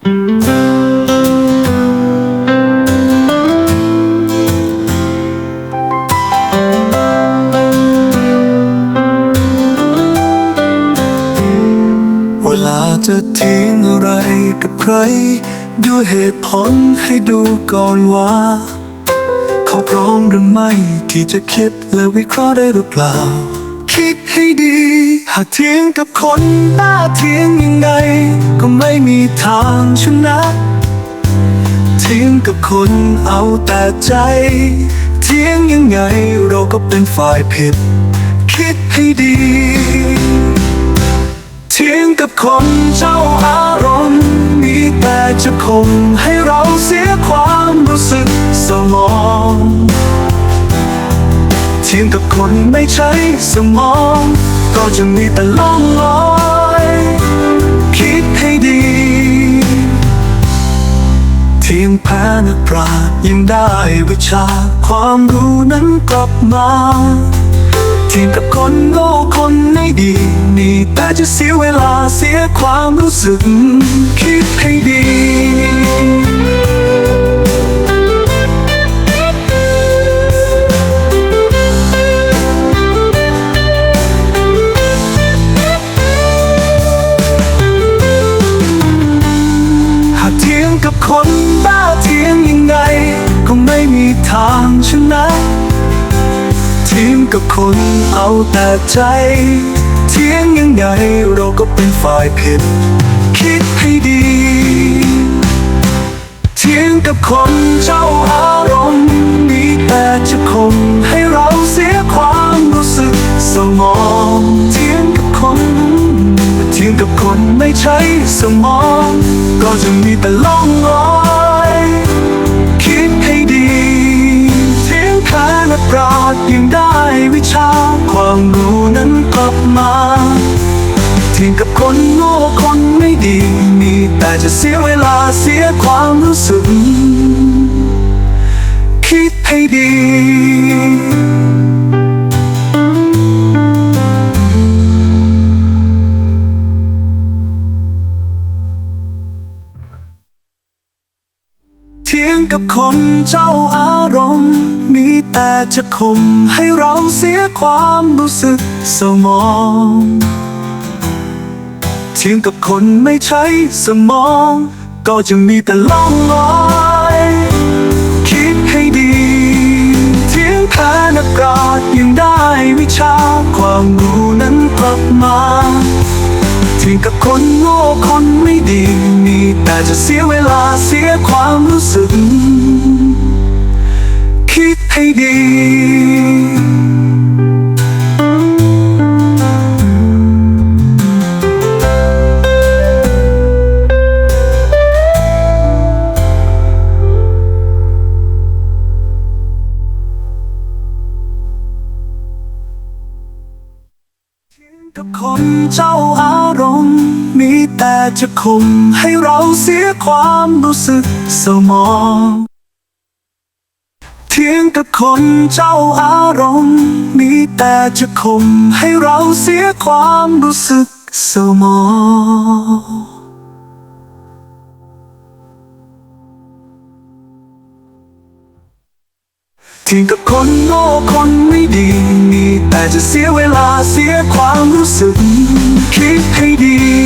เวลาจะทิ้งอะไรกับใครดูเหตุผลให้ดูก่อนว่า เขาพร้อมหรือไม่ที่จะคิดและวิเคราะห์ได้หรือเปล่า คิด หากเทียงกับคนบ้าเทียงยังไง ก็ไม่มีทางชนะเทียงกับคนเอาแต่ใจเทียงยังไงเราก็เป็นฝ่ายผิด คิดให้ดีเทียงกับคนเจ้าอารมณ์มีแต่จะคงให้เราเสียความรู้สึกสมองเทียงกับคนไม่ใช่สมอง ก็จะมีแต่ล่องลอย คิดให้ดี เทียงแพ้นักปราชญ์ยังได้วิชา ความรู้นั้นกลับมาเทียงกับคนโง่คนไม่ดี นี่แต่จะเสียเวลาเสียความรู้สึก คิดให้ดี คนบ้าเทียงยังไงก็ไม่มีทางชนะทีมกับคนเอาแต่ใจ เทียงยังไงเราก็เป็นฝ่ายผิด คิดให้ดี เทียงกับคน ใช่สมอง ก็จะมีแต่ล่องลอย คิดให้ดีเทียงแพ้และปราดยังได้วิชา ความรู้นั้นกลับมาเทียงกับคนโง่คนไม่ดี มีแต่จะเสียเวลาเสียความรู้สึก คิดให้ดี เทียงกับคนเจ้าอารมณ์มีแต่จะคมให้เราเสียความรู้สึกสมองเทียงกับคนไม่ใช่สมอง ก็จะมีแต่ล่องลอยคิดให้ดีเทียงแพ้นักปราชญ์ยังได้วิชาความรู้นั้นกลับมา ถึงกับคนโง่คนไม่ดีมีแต่จะเสียเวลาเสียความรู้สึก คิดให้ดี กับคนเจ้าอารมณ์ มีแต่จะคงให้เราเสียความรู้สึกสมองเทียงกับคนเจ้าอารมณ์ มีแต่จะคงให้เราเสียความรู้สึกสมอง ทียงกับคนโง่คนไม่ดีมีแต่จะเสียเวลาเสียความรู้สึก คิดให้ดี